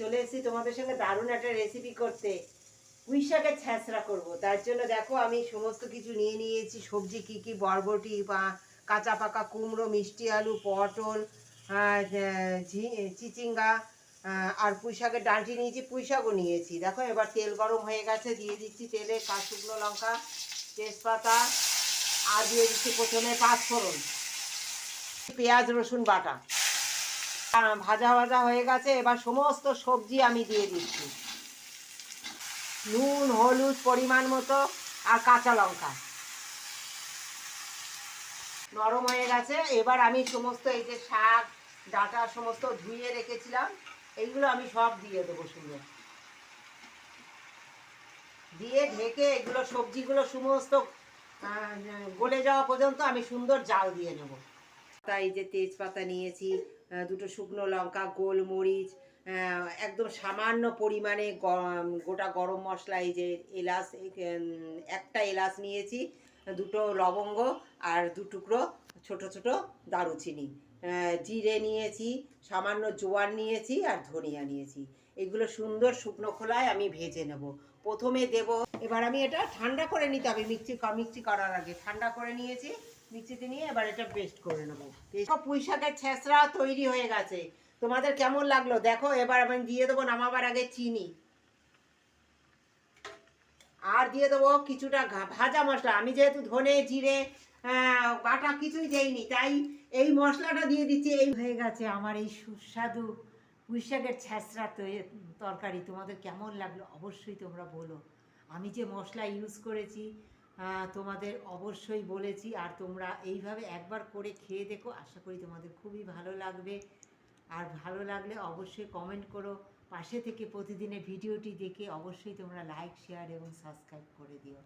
চলে এসেছি তোমাদের সঙ্গে দারুণ একটা রেসিপি করতে। পুঁই শাকের ছ্যাঁচড়া করব। তার জন্য দেখো আমি সমস্ত কিছু নিয়ে নিয়েছি। সবজি কি কি, বরবটি বা কাঁচা পাকা কুমড়ো, মিষ্টি আলু, পটল চিচিঙ্গা আর পুঁই শাকের ডাঁটি নিয়েছি পুঁই শাকও নিয়েছি। দেখো এবার তেল গরম হয়ে গেছে, দিয়ে দিচ্ছি তেলে কাঁচ শুকনো লঙ্কা, তেজপাতা, আর দিয়ে দিচ্ছি প্রথমে পাঁচফোড়ন, পেঁয়াজ, রসুন বাটা। ভাজা ভাজা হয়ে গেছে, এবার সমস্ত সবজি আমি দিয়ে দিচ্ছি। নুন, হলুদ পরিমাণ মতো আর কাঁচা লঙ্কা। নরম হয়ে গেছে, এবার আমি সমস্ত এই যে শাক, ডাটা সমস্ত ধুয়ে রেখেছিলাম, এইগুলো আমি সব দিয়ে দেবো সুন্দর। দিয়ে ঢেকে এগুলো সবজিগুলো সমস্ত গলে যাওয়া পর্যন্ত আমি সুন্দর জাল দিয়ে নেব। তাই যে তেজপাতা নিয়েছি দুটো শুকনো লঙ্কা, গোলমরিচ একদম সামান্য পরিমাণে গোটা গরম মশলা, এই যে এলাচ একটা এলাচ নিয়েছি, দুটো লবঙ্গ আর দু টুকরো ছোট ছোট দারুচিনি। জিরে নিয়েছি, সামান্য জোয়ার নিয়েছি আর ধনিয়া নিয়েছি। এগুলো সুন্দর শুকনো খোলায় আমি ভেজে নেব। প্রথমে দেব, এবার আমি এটা ঠান্ডা করে নিতে হবে মিক্সি মিক্সি করার আগে। ঠান্ডা করে নিয়েছি, মিক্সিতে নিয়ে এবার এটা পেস্ট করে নেব। পুঁই শাকের ছেঁচড়া তৈরি হয়ে গেছে। তোমাদের কেমন লাগল? দেখো, এবার আমি দিয়ে দেবো নামাবার আগে চিনি। আর দিয়ে দেবো কিছুটা ভাজা মশলা। আমি যেহেতু ধনে, জিরে বাটা কিছুই দেইনি, তাই এই মশলাটা দিয়ে দিচ্ছি। এই হয়ে গেছে আমার এই সুস্বাদু পুঁই শাকের ছ্যাঁচড়া তরকারি। তোমাদের কেমন লাগল অবশ্যই তোমরা বলো। আমি যে মশলা ইউজ করেছি তোমাদের অবশ্যই বলেছি, আর তোমরা এইভাবে একবার করে খেয়ে দেখো। আশা করি তোমাদের খুবই ভালো লাগবে। আর ভালো লাগলে অবশ্যই কমেন্ট করো। পাশে থেকে প্রতিদিনের ভিডিওটি দেখে অবশ্যই তোমরা লাইক শেয়ার এবং সাবস্ক্রাইব করে দিও।